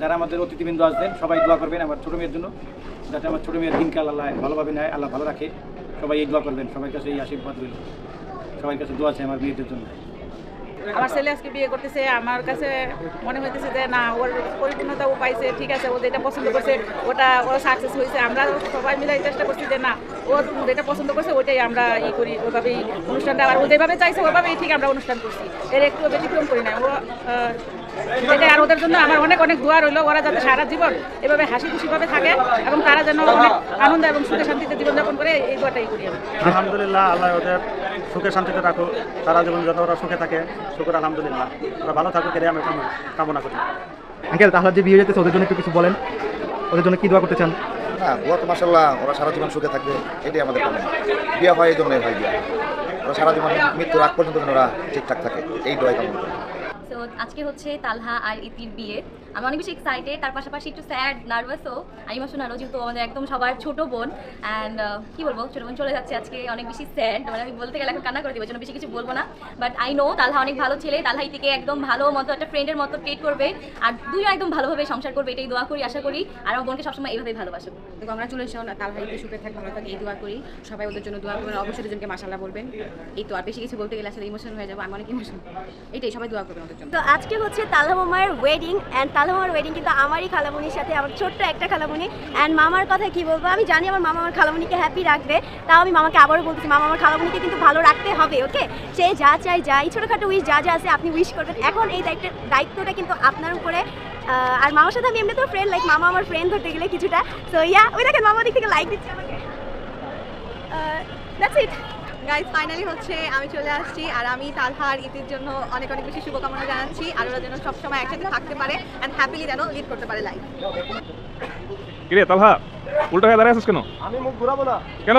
যারা আমাদের অতিথিবৃন্দ আসবেন, সবাই দোয়া করবেন আমার ছোটো মেয়ের জন্য, যাতে আমার ছোটো মেয়ের দিনকাল আল্লাহ ভালোভাবে নেয়, আল্লাহ ভালো রাখে। সবাই এই দোয়া করবেন, সবার কাছে এই আশীর্বাদ রইল। সবার কাছে দোয়া আছে আমার মেয়েদের জন্য। আমার ছেলে আজকে বিয়ে করতেছে, আমার কাছে মনে হইতেছে যে, না, ওর পরিপূর্ণতা ও পাইছে, ঠিক আছে, ও যেটা পছন্দ করছে, ওটা, ওরা সাকসেস হয়েছে আমরা সবাই মিলে চেষ্টা করছি যে, না, ও যেটা পছন্দ করছে, ওইটাই আমরা ই করি, ওইভাবেই অনুষ্ঠানটা, আর ও যেভাবে চাইছে ওইভাবেই ঠিক আমরা অনুষ্ঠান করছি। এর একটু ব্যতিক্রম করি না। ও আর ওদের জন্য আমার অনেক অনেক দোয়া রইল। ওরা যাতে সারা জীবন এভাবে হাসি খুশিভাবে থাকে এবং তারা যেন অনেক আনন্দ এবং সুখে শান্তিতে জীবনযাপন করে এই দোয়াটাই করি আমি। আলহামদুলিল্লাহ আল্লাহ ওদের সুখে শান্তিতে রাখুক। সারা জীবন যত ওরা সুখে থাকে শুকুর আলহামদুলিল্লাহ। ওরা ভালো থাকুক এটাই আমি কাম- কামনা করি। আঙ্কেল তাহলে যে বিয়ে যেতেছে ওদের জন্য একটু কিছু বলেন। ওদের জন্য কি দোয়া করতে চান? না দোয়া তো মাসাল্লাহ ওরা সারা জীবন সুখে থাকবে এটাই আমাদের কামনা। বিয়ে হয় এই জন্যই হয় বিয়ে। ওরা সারা জীবন মৃত্যুর আগ পর্যন্ত ওরা ঠিকঠাক থাকে এই দোয়াই কামনা করি। সো আজকে হচ্ছে তালহা আর ইতির বিয়ে। আমি অনেক বেশি এক্সাইটেড তার পাশাপাশি একটু স্যাড নার্ভাসও আর ইমোশনালও যেহেতু আমাদের একদম সবার ছোট বোন। অ্যান্ড কি বলব, ছোট বোন চলে যাচ্ছে আজকে, অনেক বেশি স্যাড মানে আমি বলতে গেলে এখন কান্না করে দেবো জন্য বেশি কিছু বলব না। বাট আই নো তালহা অনেক ভালো ছেলে, তালহা ইতিকে একদম ভালো মতো একটা ফ্রেন্ডের মতো ট্রিট করবে। আর দুইও একদম ভালোভাবে সংসার করবে, এটাই দোয়া করি, আশা করি। আর আমার বোনকে সবসময় এইভাবেই ভালোবাসো। দেখো আমরা চলে কংগ্রাচুলেশন তালহা ঈদে সুখে থাক, ভালো থাকে, এই দোয়া করি। সবাই ওদের জন্য দোয়া করবেন, অবশ্যই দুজনকে মাসাল্লাহ বলবেন। এই তো, আর বেশি কিছু বলতে গেলে আসলে ইমোশন হয়ে যাব, আমি অনেক ইমোশন এটাই সবাই দোয়া করবেন ওদের তো আজকে হচ্ছে তালহা মামার ওয়েডিং অ্যান্ড তালহা মামার ওয়েডিং কিন্তু আমারই খালামুনির সাথে, আমার ছোট্ট একটা খালামুনি। অ্যান্ড মামার কথা কি বলব? আমি জানি আমার মামা আমার খালামুনিকে হ্যাপি রাখবে, তাও আমি মামাকে আবারও বলতেছি, মামা আমার খালামুনিকে কিন্তু ভালো রাখতে হবে ওকে সে যা চাই যা এই ছোটোখাটো উইশ যা যা আছে আপনি উইশ করবেন। এখন এই দায়িত্বের দায়িত্বটা কিন্তু আপনার উপরে আর মামার সাথে আমি এমনি তো ফ্রেন্ড লাইক মামা আমার ফ্রেন্ড ধরতে গেলে কিছুটা। সো ইয়া ওই দেখেন, মামা দিক থেকে লাইক দিচ্ছে আমাকে। দ্যাটস ইট গাইজ ফাইনালি হচ্ছে আমি চলে আসছি আর আমি তালহার ঈদের জন্য অনেক অনেক বেশি শুভকামনা জানাচ্ছি। আর ওরা যেন সবসময় একসাথে থাকতে পারে অ্যান্ড হ্যাপিলি যেন লিড করতে পারে লাইফ কিরে তালহা উল্টো হয়ে দাঁড়িয়ে আছিস কেন? আমি মুখ ঘুরাবো না। কেন?